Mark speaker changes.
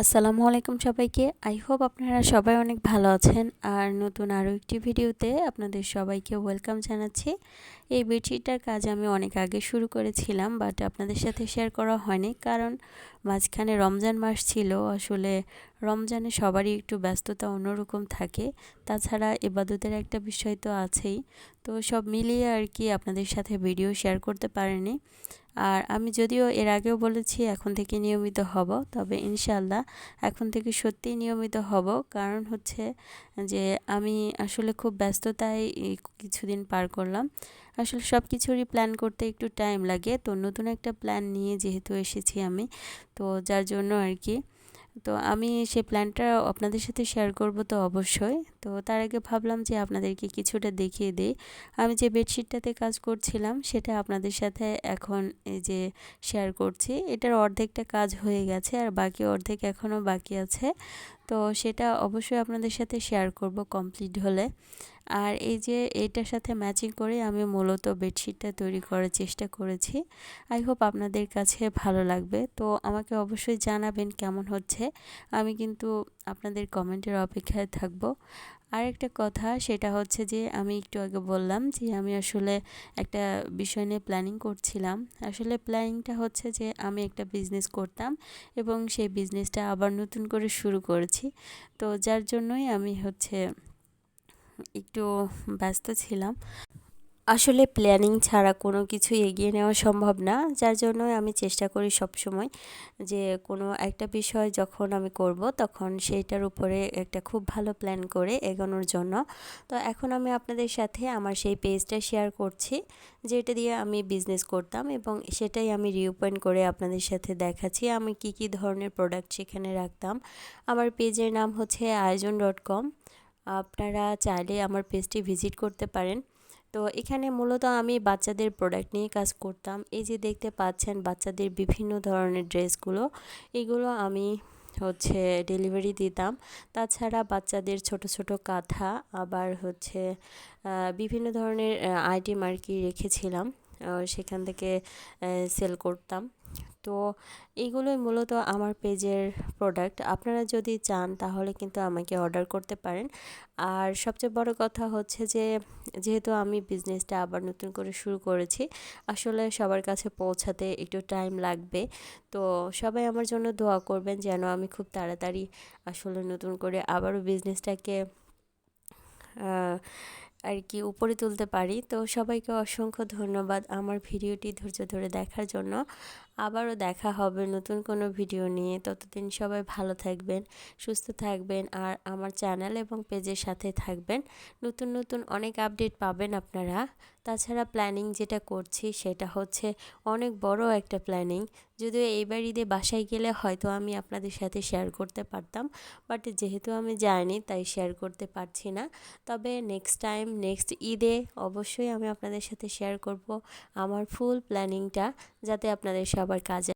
Speaker 1: আসসালামু আলাইকুম সবাইকে। আই হোপ আপনারা সবাই অনেক ভালো আছেন। আর নতুন আরও একটি ভিডিওতে আপনাদের সবাইকে ওয়েলকাম জানাচ্ছি। এই বেডশিটটার কাজ আমি অনেক আগে শুরু করেছিলাম বাট আপনাদের সাথে শেয়ার করা হয়নি। কারণ মাঝখানে রমজান মাস ছিল, আসলে রমজানে সবারই একটু ব্যস্ততা অন্যরকম থাকে। তাছাড়া এবাদতের একটা বিষয় তো আছেই। তো সব মিলিয়ে আর কি আপনাদের সাথে ভিডিও শেয়ার করতে পারিনি। আর আমি যদিও এর আগেও বলেছি এখন থেকে নিয়মিত হব, তবে ইনশাল্লাহ এখন থেকে সত্যিই নিয়মিত হব। কারণ হচ্ছে যে আমি আসলে খুব ব্যস্ততায় কিছুদিন পার করলাম। আসলে সব কিছুরই প্ল্যান করতে একটু টাইম লাগে। তো নতুন একটা প্ল্যান নিয়ে যেহেতু এসেছি আমি, তো যার জন্য আর কি তো আমি সেই প্ল্যানটা আপনাদের সাথে শেয়ার করব তো অবশ্যই। তো তার আগে ভাবলাম যে আপনাদেরকে কিছুটা দেখিয়ে দিই। আমি যে বেডশিটটাতে কাজ করছিলাম সেটা আপনাদের সাথে এখন এই যে শেয়ার করছি। এটার অর্ধেকটা কাজ হয়ে গেছে আর বাকি অর্ধেক এখনও বাকি আছে। তো সেটা অবশ্যই আপনাদের সাথে শেয়ার করব কমপ্লিট হলে। আর এই যে এইটার সাথে ম্যাচিং করে আমি মূলত বেডশিটটা তৈরি করার চেষ্টা করেছি। আই হোপ আপনাদের কাছে ভালো লাগবে। তো আমাকে অবশ্যই জানাবেন কেমন হচ্ছে। আমি কিন্তু আপনাদের কমেন্টের অপেক্ষায় থাকব। আর একটা কথা, সেটা হচ্ছে যে আমি একটু আগে বললাম যে আমি আসলে একটা বিষয় নিয়ে প্ল্যানিং করছিলাম। আসলে প্ল্যানিংটা হচ্ছে যে আমি একটা বিজনেস করতাম এবং সেই বিজনেসটা আবার নতুন করে শুরু করেছি। তো যার জন্যই আমি হচ্ছে একটু ব্যস্ত ছিলাম। আসলে প্ল্যানিং ছাড়া কোনো কিছু এগিয়ে নেওয়া সম্ভব না। যার জন্য আমি চেষ্টা করি সব সময় যে কোনো একটা বিষয় যখন আমি করব তখন সেইটার উপরে একটা খুব ভালো প্ল্যান করে এগোনোর জন্য। তো এখন আমি আপনাদের সাথে আমার সেই পেজটা শেয়ার করছি, যেটা দিয়ে আমি বিজনেস করতাম এবং সেটাই আমি রিওপেন করে আপনাদের সাথে দেখাচ্ছি। আমি কি কি ধরনের প্রোডাক্ট সেখানে রাখতাম। আমার পেজের নাম হচ্ছে আয়োজন ডট কম আপনারা চাইলে আমার পেজটি ভিজিট করতে পারেন। তো এখানে মূলত আমি বাচ্চাদের প্রোডাক্ট নিয়ে কাজ করতাম। এই যে দেখতে পাচ্ছেন বাচ্চাদের বিভিন্ন ধরনের ড্রেসগুলো, এগুলো আমি হচ্ছে ডেলিভারি দিতাম। তাছাড়া বাচ্চাদের ছোট ছোট কাঁথা, আবার হচ্ছে বিভিন্ন ধরনের আইটেম আর কি রেখেছিলাম। সেখান থেকে সেল করতাম। তো এইগুলোই মূলত আমার পেজের প্রোডাক্ট আপনারা যদি চান তাহলে কিন্তু আমাকে অর্ডার করতে পারেন। আর সবচেয়ে বড় কথা হচ্ছে যে, যেহেতু আমি বিজনেসটা আবার নতুন করে শুরু করেছি, আসলে সবার কাছে পৌঁছাতে একটু টাইম লাগবে। তো সবাই আমার জন্য দোয়া করবেন যেন আমি খুব তাড়াতাড়ি আসলে নতুন করে আবারও বিজনেসটাকে আর কি উপরে তুলতে পারি। তো সবাইকে অসংখ্য ধন্যবাদ আমার ভিডিওটি ধৈর্য ধরে দেখার জন্য। আবারও দেখা হবে নতুন কোনো ভিডিও নিয়ে। ততদিন সবাই ভালো থাকবেন, সুস্থ থাকবেন আর আমার চ্যানেল এবং পেজের সাথে থাকবেন। নতুন নতুন অনেক আপডেট পাবেন আপনারা। তাছাড়া প্ল্যানিং যেটা করছি সেটা হচ্ছে অনেক বড় একটা প্ল্যানিং। যদিও এইবার ঈদে বাসায় গেলে হয়তো আমি আপনাদের সাথে শেয়ার করতে পারতাম, বাট যেহেতু আমি যাইনি তাই শেয়ার করতে পারছি না। তবে নেক্সট টাইম নেক্সট ঈদে অবশ্যই আমি আপনাদের সাথে শেয়ার করব আমার ফুল প্ল্যানিংটা, যাতে আপনাদের সবার কাজে